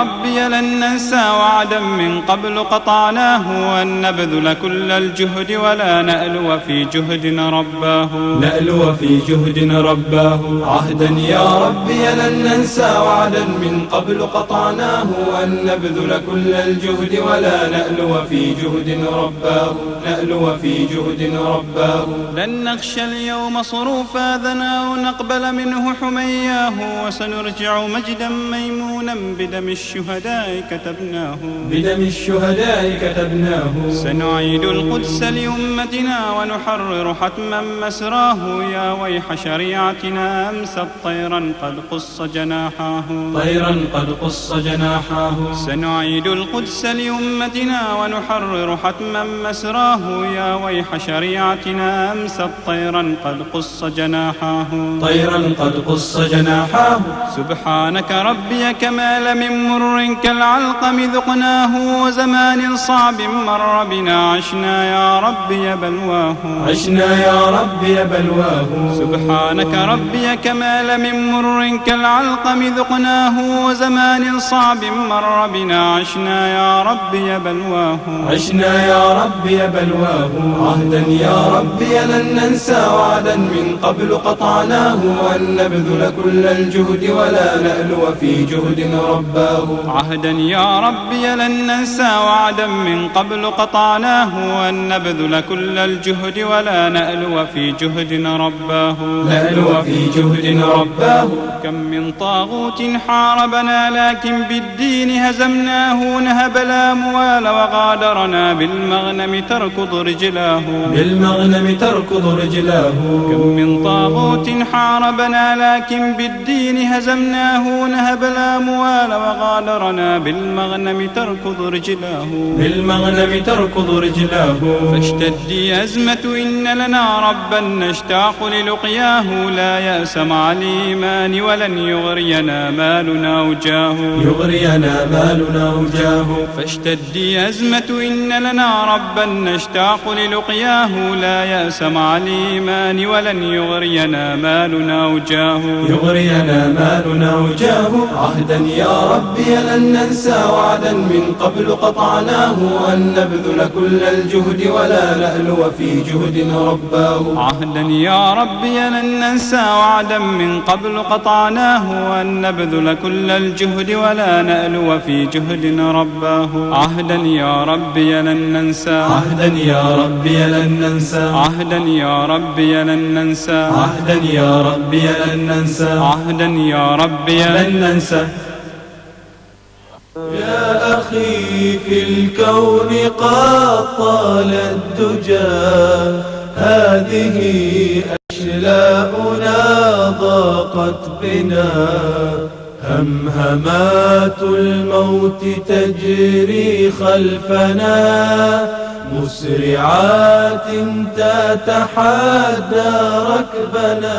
ربي لن ننسى وعدا من قبل قطعناه وأن نبذل كل الجهد ولا نألو في جهد رباه. نألو في جهد رباه. عهدا يا ربي لن ننسى وعدا من قبل قطعناه وأن نبذل كل الجهد ولا نألو في جهد رباه. نألو في جهد رباه. لن نخشى اليوم صروف آذنا ونقبل منه حمياه وسنرجع مجدا ميمونا بدم الشهداء كتبناه. بدم الشهداء كتبناه. سنعيد القدس لأمتنا ونحرر حتما مسراه. يا ويح شريعتنا أمست طيرا قد قص جناحاه. طيرا قد قص جناحاه. سنعيد القدس لأمتنا ونحرر حتما مسراه. يا ويح شريعتنا أمست طيرا قد قص جناحاه. طيرا قد قص جناحاه. سبحانك ربي كمال من مر كالعلقم ذقناه وزمان صعب مر بنا عشنا يا ربي بلواه عشنا يا ربي بلواه سبحانك ربي كمال من مر كالعلقم ذقناه وزمان صعب مر بنا عشنا يا ربي بلواه عشنا يا ربي بلواه عهدا يا ربي لن ننسى وعدا من قبل قطعناه وأن نبذل كل الجهد ولا نألو في جهد رباه. عهدا يا ربي لن ننسى وعدا من قبل قطعناه وأن نبذل كل الجهد ولا نألو في جهد رباه. نألو في جهد رباه. كم من طاغوت حاربنا لكن بالدين هزمناه نهب الأموال وغادرنا بالمغنم تركض رجلاه بالمغنم تركض رجلاه كم من طاغوت حاربنا لكن بالدين هزمناه نهب الأموال وغادرنا بالمغنم تركض رجلاه. بالمغنم تركض رجلاه. فاشتدي أزمة إن لنا ربا نشتاق للقياه. لا يأس مع الإيمان ولن يغرينا مالنا وجاه يغرينا مالنا وجاه فاشتدي أزمة إن لنا ربا نشتاق للقياه. لا يأس مع الإيمان ولن يغرينا مالنا وجاه يغرينا مالنا وجاه عهدا يا ربي لن ننسى وعدا من قبل قطعناه وأن نبذل كل الجهد ولا نألو في جهد رباه. عهدا يا ربي لن ننسى وعدا من قبل قطعناه وأن نبذل كل الجهد ولا نألو في جهد رباه. عهدا يا ربي لن ننسى. عهدا يا ربي لن ننسى. عهدا يا ربي لن ننسى. عهدا يا ربي لن ننسى. عهدا يا ربي لن ننسى. أخي في الكون قد طال الدجى. هذه أشلاؤنا ضاقت بنا. همهمات الموت تجري خلفنا. مسرعات تتحدى ركبنا.